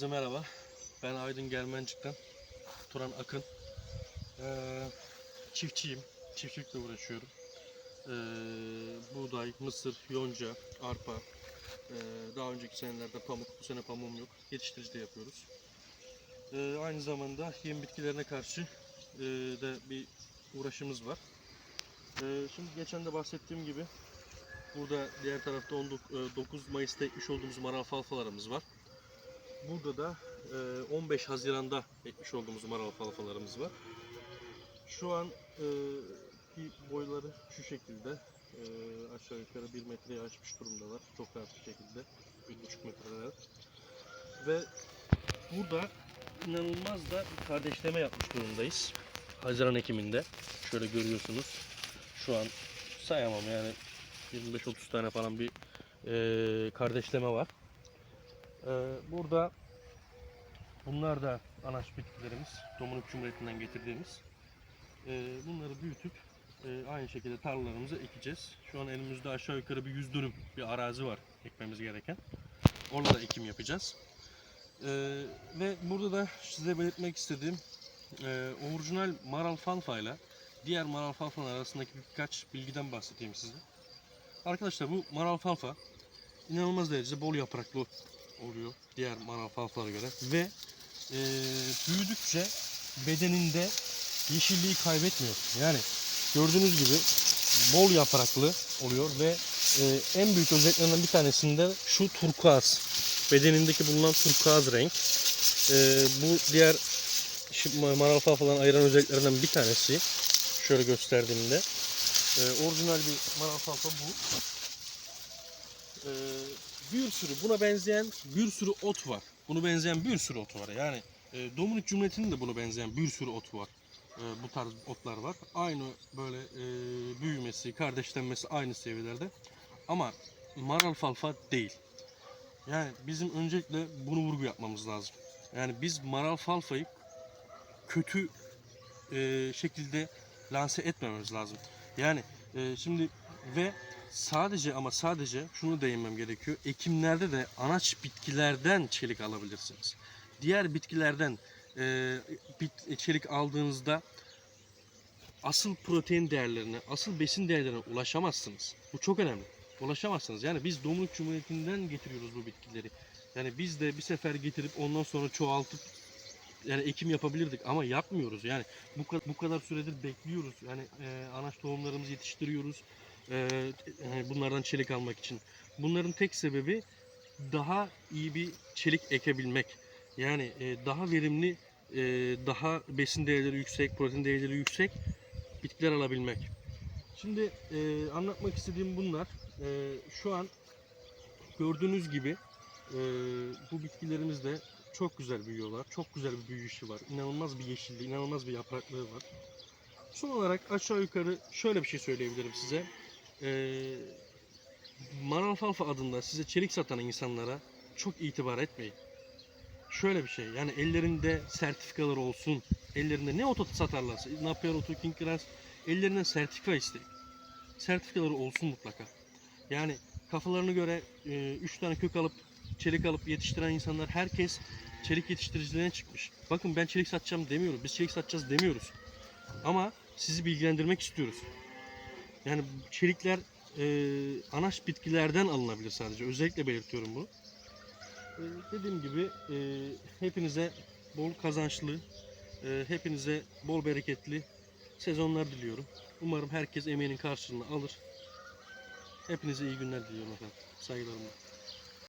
Herkese merhaba. Ben Aydın Germencik'ten Turan Akın. Ee, çiftçiyim. Çiftçilikle uğraşıyorum. Ee, buğday, mısır, yonca, arpa. Ee, daha önceki senelerde pamuk, bu sene pamuğum yok. Yetiştirici de yapıyoruz. Ee, aynı zamanda yem bitkilerine karşı e, de bir uğraşımız var. Ee, şimdi geçen de bahsettiğim gibi burada diğer tarafta 19 Mayıs'ta ekmiş olduğumuz maral falfalarımız var. Burada da e, 15 Haziran'da ekmiş olduğumuz maral falfalarımız var. Şu an e, ki boyları şu şekilde e, aşağı yukarı 1 metreyi aşmış durumdalar. Çok rahat bir şekilde 1,5 metreler. Ve burada inanılmaz da bir kardeşleme yapmış durumdayız. Haziran Ekim'inde. Şöyle görüyorsunuz. Şu an sayamam yani 25-30 tane falan bir e, kardeşleme var. E, burada bunlar da anaç bitkilerimiz. Dominik Cumhuriyeti'nden getirdiğimiz. E, bunları büyütüp e, aynı şekilde tarlalarımıza ekeceğiz. Şu an elimizde aşağı yukarı bir 100 dönüm bir arazi var ekmemiz gereken. Orada da ekim yapacağız. E, ve burada da size belirtmek istediğim e, orijinal Maral Falfa ile diğer Maral Falfa'nın arasındaki birkaç bilgiden bahsedeyim size. Arkadaşlar bu Maral Falfa inanılmaz derecede bol yapraklı oluyor diğer Maral Falfa'lara göre ve e, büyüdükçe bedeninde yeşilliği kaybetmiyor. Yani gördüğünüz gibi bol yapraklı oluyor ve e, en büyük özelliklerinden bir tanesinde şu turkuaz bedenindeki bulunan turkuaz renk. E, bu diğer Maral Falfa'dan ayıran özelliklerinden bir tanesi. Şöyle gösterdiğimde. E, orijinal bir Maral Falfa bu. E, bir sürü buna benzeyen bir sürü ot var. Bunu benzeyen bir sürü ot var. Yani e, Dominik Cumhuriyeti'nin de buna benzeyen bir sürü ot var. E, bu tarz otlar var. Aynı böyle e, büyümesi, kardeşlenmesi aynı seviyelerde. Ama Maral Falfa değil. Yani bizim öncelikle bunu vurgu yapmamız lazım. Yani biz Maral Falfa'yı kötü e, şekilde lanse etmememiz lazım. Yani e, şimdi ve sadece ama sadece şunu değinmem gerekiyor. Ekimlerde de anaç bitkilerden çelik alabilirsiniz. Diğer bitkilerden e, bit, çelik aldığınızda asıl protein değerlerine, asıl besin değerlerine ulaşamazsınız. Bu çok önemli. Ulaşamazsınız. Yani biz Dominik Cumhuriyeti'nden getiriyoruz bu bitkileri. Yani biz de bir sefer getirip ondan sonra çoğaltıp yani ekim yapabilirdik ama yapmıyoruz. Yani bu kadar, bu kadar süredir bekliyoruz. Yani e, anaç tohumlarımızı yetiştiriyoruz. E, yani bunlardan çelik almak için. Bunların tek sebebi daha iyi bir çelik ekebilmek. Yani e, daha verimli, e, daha besin değerleri yüksek, protein değerleri yüksek bitkiler alabilmek. Şimdi e, anlatmak istediğim bunlar. E, şu an gördüğünüz gibi e, bu bitkilerimiz de çok güzel büyüyorlar. Çok güzel bir büyüyüşü var. İnanılmaz bir yeşilliği, inanılmaz bir yapraklığı var. Son olarak aşağı yukarı şöyle bir şey söyleyebilirim size. Ee, Maral Falfa adında size çelik satan insanlara çok itibar etmeyin. Şöyle bir şey yani ellerinde sertifikalar olsun. Ellerinde ne oto satarlarsa, Napier King Grass ellerinden sertifika isteyin. Sertifikaları olsun mutlaka. Yani kafalarına göre 3 tane kök alıp çelik alıp yetiştiren insanlar herkes çelik yetiştiriciliğine çıkmış. Bakın ben çelik satacağım demiyorum. Biz çelik satacağız demiyoruz. Ama sizi bilgilendirmek istiyoruz. Yani çelikler e, anaç bitkilerden alınabilir sadece. Özellikle belirtiyorum bunu. E, dediğim gibi e, hepinize bol kazançlı, e, hepinize bol bereketli sezonlar diliyorum. Umarım herkes emeğinin karşılığını alır. Hepinize iyi günler diliyorum efendim. Saygılarımla.